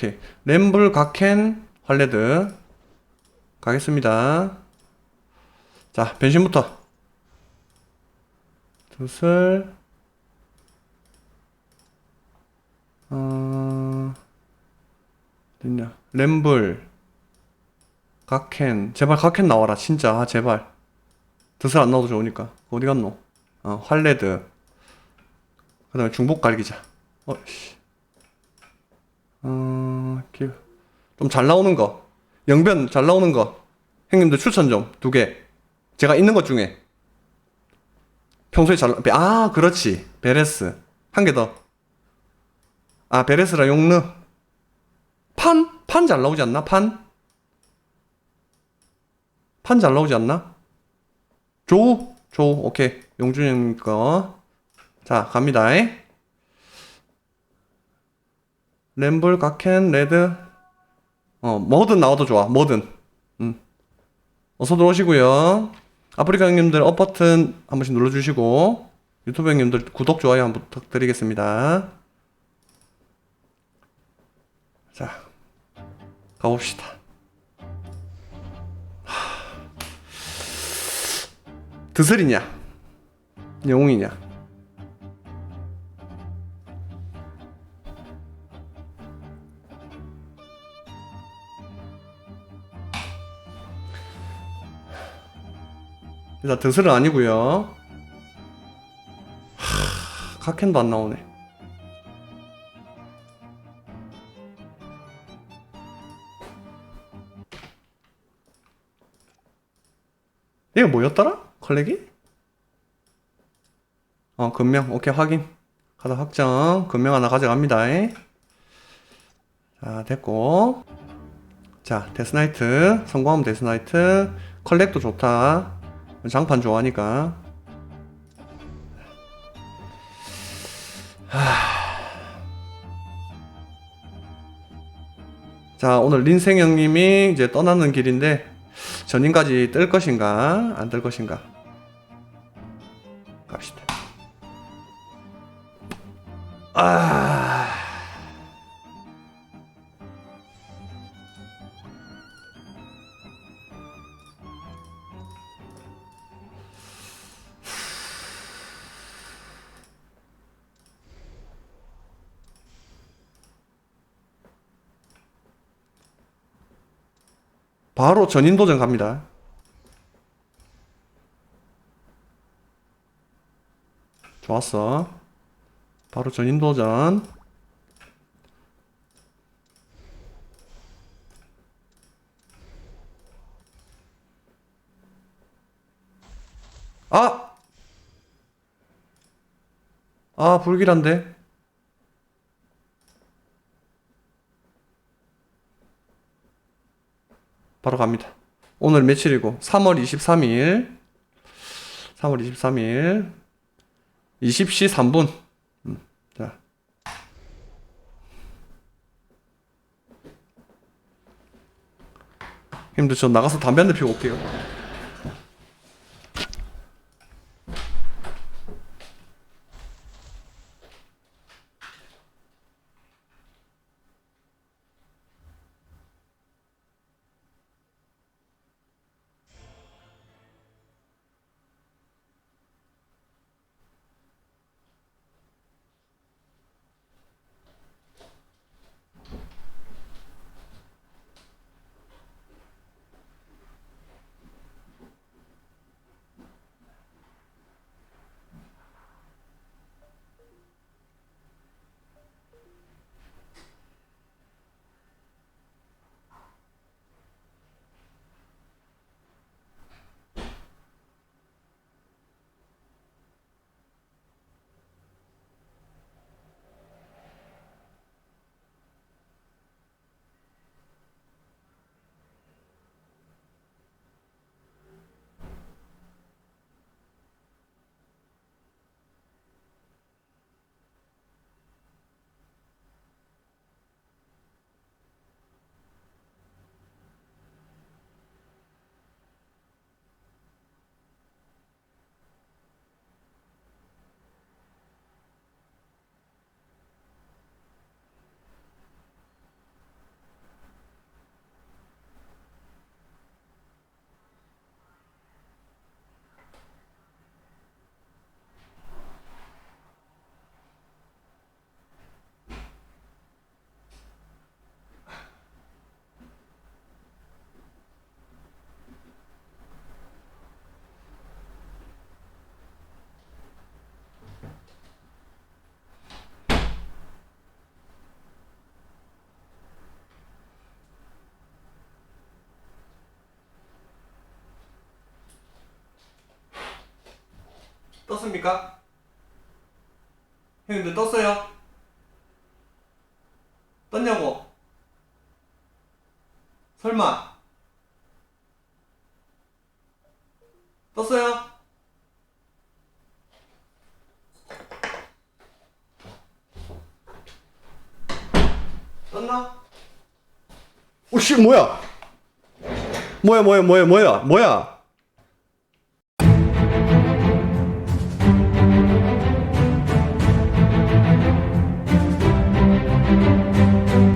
오케이. 램블, 각켄, 활레드. 가겠습니다. 자, 변신부터. 두슬. 어, 어딨냐. 램블. 각켄. 제발 각켄 나와라, 진짜. 아, 제발. 드슬 안 나와도 좋으니까. 어디 갔노? 어, 활레드. 그 다음에 중복 갈기자. 어, 씨. 어, 좀 잘 나오는 거. 영변 잘 나오는 거. 형님들 추천 좀. 두 개. 제가 있는 것 중에. 평소에 잘, 나- 아, 그렇지. 베레스. 한 개 더. 아, 베레스랑 용르. 판? 판 잘 나오지 않나? 판? 판 잘 나오지 않나? 조? 조, 오케이. 용준이 형 거. 자, 갑니다. 램블, 각켄, 레드. 어, 뭐든 나와도 좋아. 뭐든. 음. 어서 들어오시고요. 아프리카 형님들 업 버튼 한 번씩 눌러주시고 유튜브 형님들 구독, 좋아요 한 번 부탁드리겠습니다. 자, 가봅시다. 하. 드슬이냐? 영웅이냐? 일단 드슬은 아니고요. 하, 카켄도 안 나오네. 이거 뭐였더라? 컬렉이? 어, 금명. 오케이, 확인. 가다 확정. 금명 하나 가져갑니다. 자, 됐고. 자, 데스나이트. 성공하면 데스나이트. 컬렉도 좋다. 장판 좋아하니까. 하... 자, 오늘 린생 형님이 이제 떠나는 길인데, 전인까지 뜰 것인가, 안 뜰 것인가. 갑시다. 아. 바로 전인 도전 갑니다. 좋았어. 바로 전인 도전. 아! 아, 불길한데? 바로 갑니다. 오늘 며칠이고? 3월 23일. 3월 23일. 20시 3분. 음, 자. 형님들 저 나가서 담배 한 대 피우고 올게요. 떴습니까? 형님들 떴어요? 떴냐고? 설마? 떴어요? 떴나? 오씨 뭐야? 뭐야 뭐야 뭐야 뭐야 뭐야?